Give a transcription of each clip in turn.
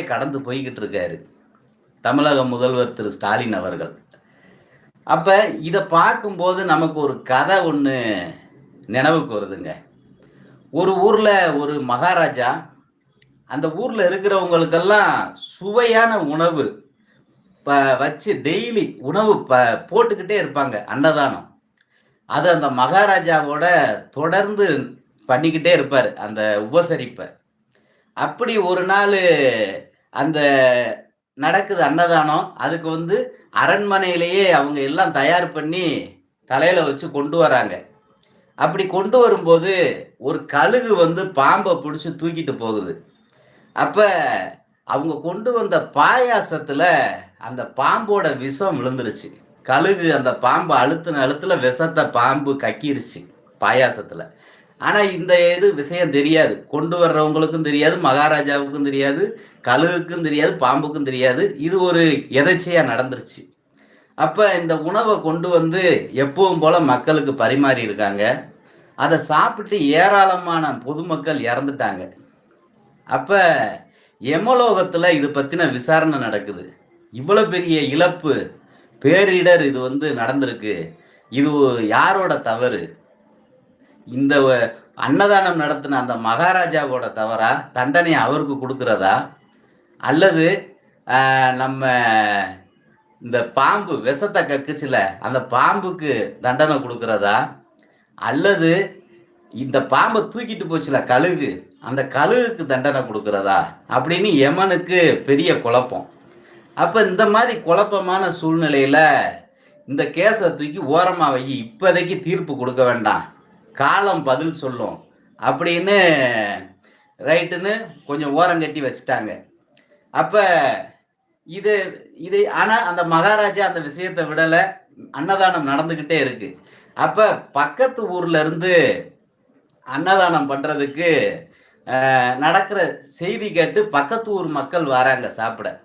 கடந்து போய்கிட்டு இருக்காரு தமிழக முதல்வர் திரு. ஸ்டாலின் அவர்கள். அப்போ இதை பார்க்கும்போது நமக்கு ஒரு கதை ஒன்று நினைவுக்கு வருதுங்க. ஒரு ஊரில் ஒரு மகாராஜா அந்த ஊரில் இருக்கிறவங்களுக்கெல்லாம் சுவையான உணவு ப வச்சு டெய்லி உணவு ப போட்டுக்கிட்டே இருப்பாங்க அன்னதானம். அது அந்த மகாராஜாவோட தொடர்ந்து பண்ணிக்கிட்டே இருப்பார் அந்த உபசரிப்பை. அப்படி ஒரு நாள் அந்த நடக்குது அன்னதானம். அதுக்கு வந்து அரண்மனையிலேயே அவங்க எல்லாம் தயார் பண்ணி தலையில் வச்சு கொண்டு வராங்க. அப்படி கொண்டு வரும்போது ஒரு கழுகு வந்து பாம்பை பிடிச்சி தூக்கிட்டு போகுது. அப்போ அவங்க கொண்டு வந்த பாயாசத்தில் அந்த பாம்போட விஷம் விழுந்துருச்சு. கழுகு அந்த பாம்பை அழுத்தின அழுத்துல விஷத்தை பாம்பு கக்கிருச்சு பாயாசத்தில். ஆனா இந்த இது விஷயம் தெரியாது. கொண்டு வர்றவங்களுக்கும் தெரியாது மகாராஜாவுக்கும் தெரியாது கழுகுக்கும் தெரியாது பாம்புக்கும் தெரியாது. இது ஒரு எதர்ச்சியா நடந்துருச்சு. அப்ப இந்த உணவை கொண்டு வந்து எப்பவும் போல மக்களுக்கு பரிமாறி இருக்காங்க. அதை சாப்பிட்டு ஏராளமான பொதுமக்கள் இறந்துட்டாங்க. அப்ப எமலோகத்துல இது பத்தின விசாரணை நடக்குது. இவ்வளவு பெரிய இழப்பு பேரிடர் இது வந்து நடந்திருக்கு. இது யாரோட தவறு? இந்த வ- அன்னதானம் நடத்தின அந்த மகாராஜாவோட தவறா தண்டனை அவருக்கு கொடுக்கறதா? அல்லது நம்ம இந்த பாம்பு விஷத்தை கக்குச்சில அந்த பாம்புக்கு தண்டனை கொடுக்கறதா? அல்லது இந்த பாம்பை தூக்கிட்டு போச்சுல கழுகு அந்த கழுகுக்கு தண்டனை கொடுக்கறதா? அப்படின்னு யமனுக்கு பெரிய குழப்பம். அப்போ இந்த மாதிரி குழப்பமான சூழ்நிலையில் இந்த கேஸை தூக்கி ஓரமாக வை இப்போதைக்கு தீர்ப்பு கொடுக்க வேண்டாம். காலம் பதில் சொல்லும் அப்படின்னு ரைட்டுன்னு கொஞ்சம் ஓரம் கட்டி வச்சுட்டாங்க. அப்போ இது இது ஆனால் அந்த மகாராஜா அந்த விஷயத்தை விடலை. அன்னதானம் நடந்துக்கிட்டே இருக்கு. அப்போ பக்கத்து ஊர்ல இருந்து அன்னதானம் பண்ணுறதுக்கு நடக்கிற செய்தி கேட்டு பக்கத்து ஊர் மக்கள் வராங்க சாப்பிட.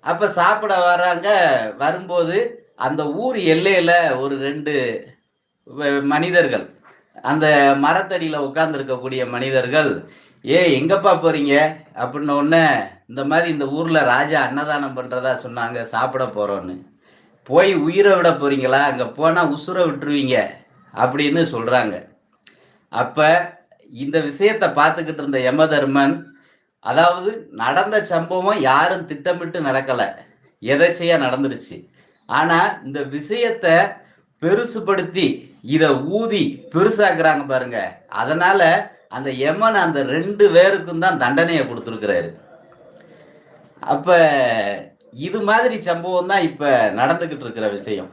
அப்போ சாப்பிட வராங்க வரும்போது அந்த ஊர் எல்லையில் ஒரு ரெண்டு வ- மனிதர்கள். அந்த மரத்தடியில் உட்காந்துருக்கக்கூடிய மனிதர்கள் ஏ எங்கப்பா போறீங்க? அப்படின்ன உடனே இந்த மாதிரி இந்த ஊரில் ராஜா அன்னதானம் பண்ணுறதா சொன்னாங்க சாப்பிட போகிறோன்னு போய் உயிரை விட போறீங்களா? அங்கே போனால் உசுரை விட்டுருவீங்க அப்படின்னு சொல்கிறாங்க அப்போ இந்த விஷயத்தை பார்த்துக்கிட்டு இருந்த யமதர்மன் அதாவது நடந்த சம்பவம் யாரும் திட்டமிட்டு நடக்கலை. எதேச்சையாக நடந்துருச்சு. ஆனால் இந்த விஷயத்தை பெருசுபடுத்தி இதை ஊதி பெருசாக்குறாங்க பாருங்க. அதனால அந்த யமன் அந்த ரெண்டு பேருக்கும் தான் தண்டனையை கொடுத்துருக்கிறாரு. அப்ப இது மாதிரி சம்பவம் தான் இப்ப நடந்துகிட்டு இருக்கிற விஷயம்.